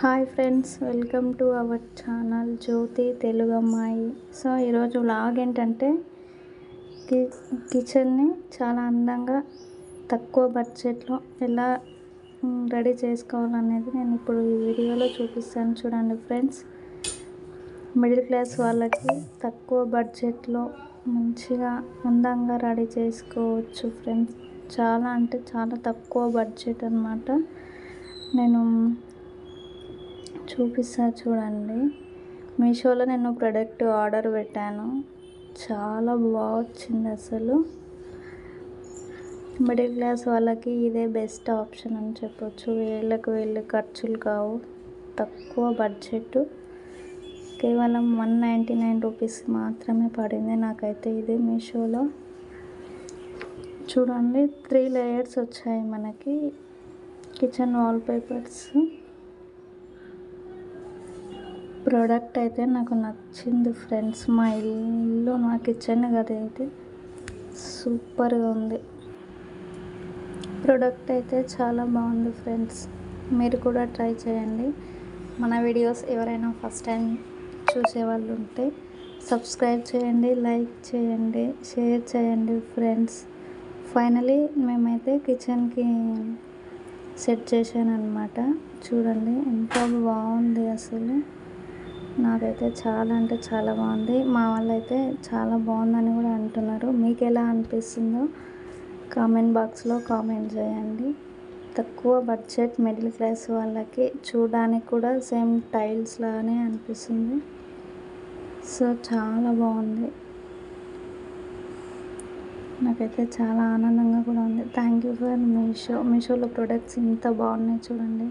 Hi friends welcome to our channel Jyothi Telugu అమ్మాయి. So ఈరోజు log ఏంటంటే కి కిచెన్ని చాలా అందంగా తక్కువ బడ్జెట్లో ఎలా రెడీ చేసుకోవాలనేది నేను ఇప్పుడు ఈ వీడియోలో చూపిస్తాను చూడండి ఫ్రెండ్స్. మిడిల్ క్లాస్ వాళ్ళకి తక్కువ బడ్జెట్లో మంచిగా అందంగా రెడీ చేసుకోవచ్చు ఫ్రెండ్స్. చాలా అంటే చాలా తక్కువ బడ్జెట్ అనమాట నేను చూపిస్తా చూడండి. మీషోలో నేను ప్రోడక్ట్ ఆర్డర్ పెట్టాను. చాలా బాగా వచ్చింది అసలు. మిడిల్ క్లాస్ వాళ్ళకి ఇదే బెస్ట్ ఆప్షన్ అని చెప్పొచ్చు. వేళ్ళకు వేళ్ళు ఖర్చులు కావు. తక్కువ బడ్జెట్ కేవలం వన్ నైంటీ నైన్ రూపీస్ మాత్రమే పడింది నాకైతే ఇది మీషోలో. చూడండి త్రీ లేయర్స్ వచ్చాయి మనకి. కిచెన్ వాల్ పేపర్స్ ప్రోడక్ట్ అయితే నాకు నచ్చింది ఫ్రెండ్స్ మా ఇల్లు మా కిచెన్ కదా అయితే సూపర్గా ఉంది. ప్రోడక్ట్ అయితే చాలా బాగుంది ఫ్రెండ్స్ మీరు కూడా ట్రై చేయండి. మన వీడియోస్ ఎవరైనా ఫస్ట్ టైం చూసే వాళ్ళు ఉంటే సబ్స్క్రైబ్ చేయండి లైక్ చేయండి షేర్ చేయండి ఫ్రెండ్స్ ఫైనలీ మేమైతే కిచెన్కి సెట్ చేశాను అనమాట చూడండి ఎంత బాగుంది అసలు. నాకైతే చాలా అంటే చాలా బాగుంది. మా వాళ్ళు అయితే చాలా బాగుందని కూడా అంటున్నారు. మీకు ఎలా అనిపిస్తుందో కామెంట్ బాక్స్లో కామెంట్ చేయండి. తక్కువ బడ్జెట్ మిడిల్ క్లాస్ వాళ్ళకి చూడడానికి కూడా సేమ్ టైల్స్ లాగానే అనిపిస్తుంది. సో చాలా బాగుంది. నాకైతే చాలా ఆనందంగా కూడా ఉంది. Thank you for Meesho. మీషోలో ప్రొడక్ట్స్ ఇంత బాగున్నాయి చూడండి.